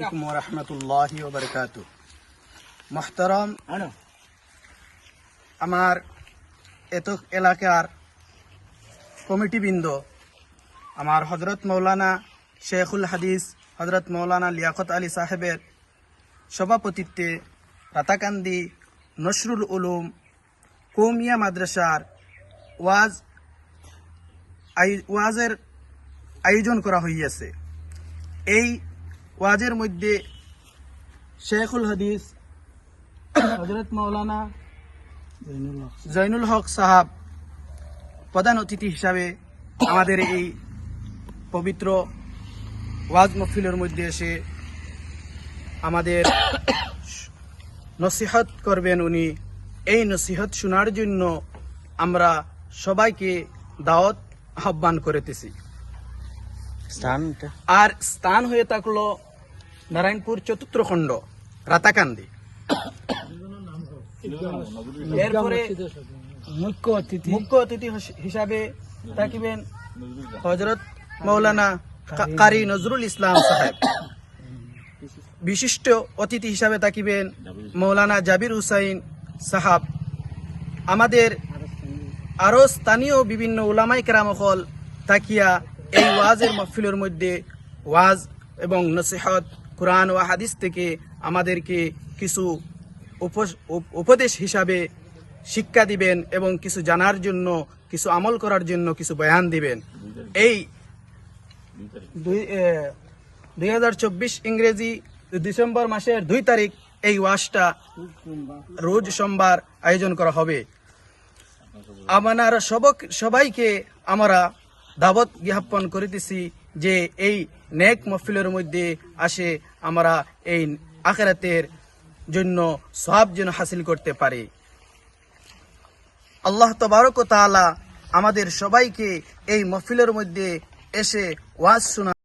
আলাইকুম রহমতুল্লাহ বরকাত মোহতারাম আমার এত এলাকার কমিটিবৃন্দ আমার হজরত মৌলানা শেখুল হাদিস হজরত মৌলানা লিয়াকত আলী সাহেবের সভাপতিত্বে রাতাকান্দি নসরুল উলুম কৌমিয়া মাদ্রাসার ওয়াজ ওয়াজের আয়োজন করা হইয়াছে। এই ওয়াজের মধ্যে শেখুল হাদিস হজরত মৌলানা জৈনুল হক সাহাব প্রধান অতিথি হিসাবে আমাদের এই পবিত্র ওয়াজ মহফিলের মধ্যে এসে আমাদের নসিহত করবেন উনি। এই নসিহত শোনার জন্য আমরা সবাইকে দাওয়াত আহ্বান করিতেছি। আর স্থান হয়ে থাকল নারায়ণপুর চতুর্থ খণ্ড রাতাকান্দি। এরপরে মুখ্য অতিথি। মুখ্য অতিথি হিসাবে থাকিবেন হজরত মৌলানা কারি নজরুল ইসলাম সাহেব। বিশিষ্ট অতিথি হিসাবে থাকিবেন মৌলানা জাবির হুসাইন সাহাব। আমাদের আরও স্থানীয় বিভিন্ন ওলামাই কেরামকল তাকিয়া এই ওয়াজের মহফিলের মধ্যে ওয়াজ এবং নসিহত কোরআন ও হাদিস থেকে আমাদেরকে কিছু উপ- উপ- উপদেশ হিসাবে শিক্ষা দিবেন এবং কিছু জানার জন্য কিছু আমল করার জন্য কিছু বয়ান দিবেন। এই দুই হাজার চব্বিশ ইংরেজি ডিসেম্বর মাসের দুই তারিখ এই ওয়াশটা রোজ সোমবার আয়োজন করা হবে। আমার সবক, সবাইকে আমরা দাবত জ্ঞাপন করিতেছি যে এই নেক মহফিলের মধ্যে আসে আমরা এই আখেরাতের জন্য সব যেন হাসিল করতে পারি। আল্লাহ তবারক আমাদের সবাইকে এই মহফিলের মধ্যে এসে ওয়াজ শোনা